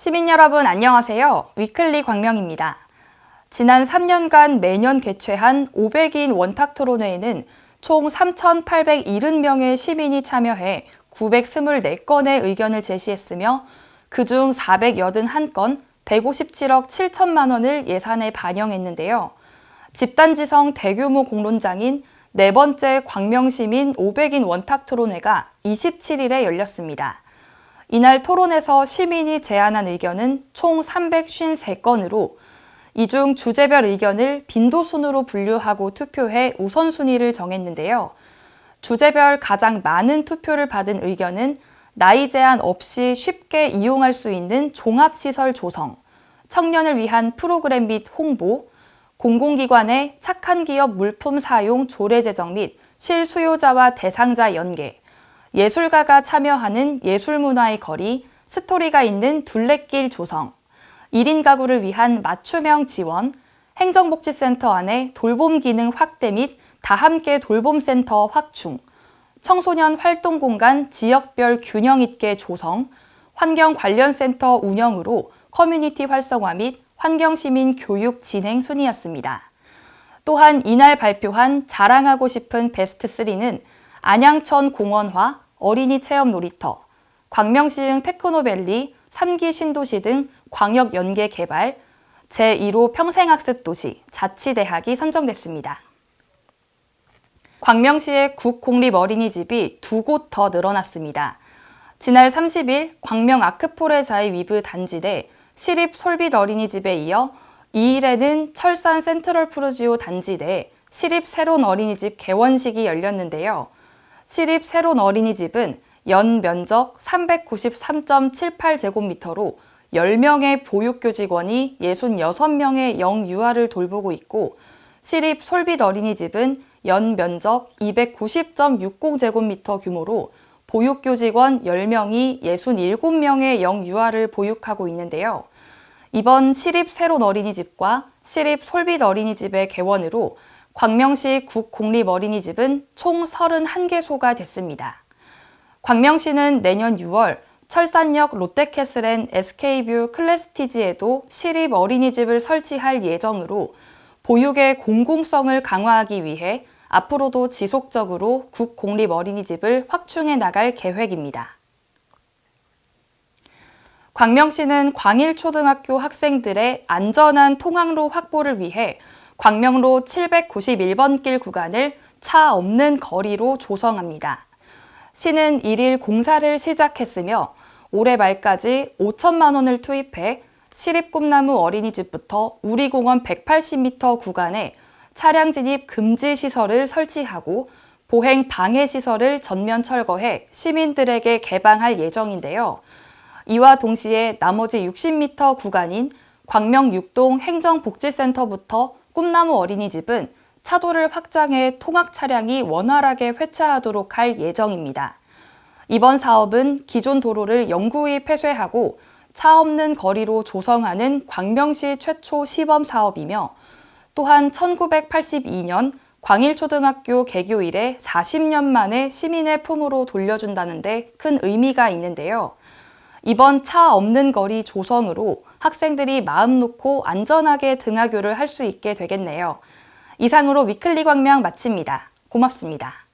시민 여러분 안녕하세요. 위클리 광명입니다. 지난 3년간 매년 개최한 500인 원탁 토론회에는 총 3,870명의 시민이 참여해 924건의 의견을 제시했으며 그중 481건 157억 7천만 원을 예산에 반영했는데요. 집단지성 대규모 공론장인 네 번째 광명시민 500인 원탁 토론회가 27일에 열렸습니다. 이날 토론에서 시민이 제안한 의견은 총 353건으로 이 중 주제별 의견을 빈도순으로 분류하고 투표해 우선순위를 정했는데요. 주제별 가장 많은 투표를 받은 의견은 나이 제한 없이 쉽게 이용할 수 있는 종합시설 조성, 청년을 위한 프로그램 및 홍보, 공공기관의 착한 기업 물품 사용 조례 제정 및 실수요자와 대상자 연계, 예술가가 참여하는 예술문화의 거리, 스토리가 있는 둘레길 조성, 1인 가구를 위한 맞춤형 지원, 행정복지센터 안에 돌봄 기능 확대 및 다함께 돌봄센터 확충, 청소년 활동 공간 지역별 균형 있게 조성, 환경 관련 센터 운영으로 커뮤니티 활성화 및 환경시민 교육 진행 순이었습니다. 또한 이날 발표한 자랑하고 싶은 베스트 3는 안양천 공원화, 어린이 체험 놀이터, 광명시흥 테크노밸리, 3기 신도시 등 광역 연계 개발, 제1호 평생학습 도시, 자치대학이 선정됐습니다. 광명시의 국공립 어린이집이 두 곳 더 늘어났습니다. 지난 30일 광명 아크포레 자이 위브 단지 대 시립 솔빛 어린이집에 이어 2일에는 철산 센트럴 푸르지오 단지대 시립 새로운 어린이집 개원식이 열렸는데요. 시립 새로운 어린이집은 연 면적 393.78제곱미터로 10명의 보육교직원이 66명의 영유아를 돌보고 있고 시립 솔빛 어린이집은 연 면적 290.60제곱미터 규모로 보육교직원 10명이 67명의 영유아를 보육하고 있는데요. 이번 시립 새로운 어린이집과 시립 솔빛 어린이집의 개원으로 광명시 국공립어린이집은 총 31개소가 됐습니다. 광명시는 내년 6월 철산역 롯데캐슬앤 SK뷰 클래스티지에도 시립 어린이집을 설치할 예정으로 보육의 공공성을 강화하기 위해 앞으로도 지속적으로 국공립 어린이집을 확충해 나갈 계획입니다. 광명시는 광일초등학교 학생들의 안전한 통학로 확보를 위해 광명로 791번 길 구간을 차 없는 거리로 조성합니다. 시는 1일 공사를 시작했으며 올해 말까지 5천만 원을 투입해 시립꿈나무 어린이집부터 우리공원 180m 구간에 차량 진입 금지 시설을 설치하고 보행 방해 시설을 전면 철거해 시민들에게 개방할 예정인데요. 이와 동시에 나머지 60m 구간인 광명 6동 행정복지센터부터 꿈나무 어린이집은 차도를 확장해 통학 차량이 원활하게 회차하도록 할 예정입니다. 이번 사업은 기존 도로를 영구히 폐쇄하고 차 없는 거리로 조성하는 광명시 최초 시범 사업이며 또한 1982년 광일초등학교 개교 이래 40년 만에 시민의 품으로 돌려준다는데 큰 의미가 있는데요. 이번 차 없는 거리 조성으로 학생들이 마음 놓고 안전하게 등하교를 할 수 있게 되겠네요. 이상으로 위클리 광명 마칩니다. 고맙습니다.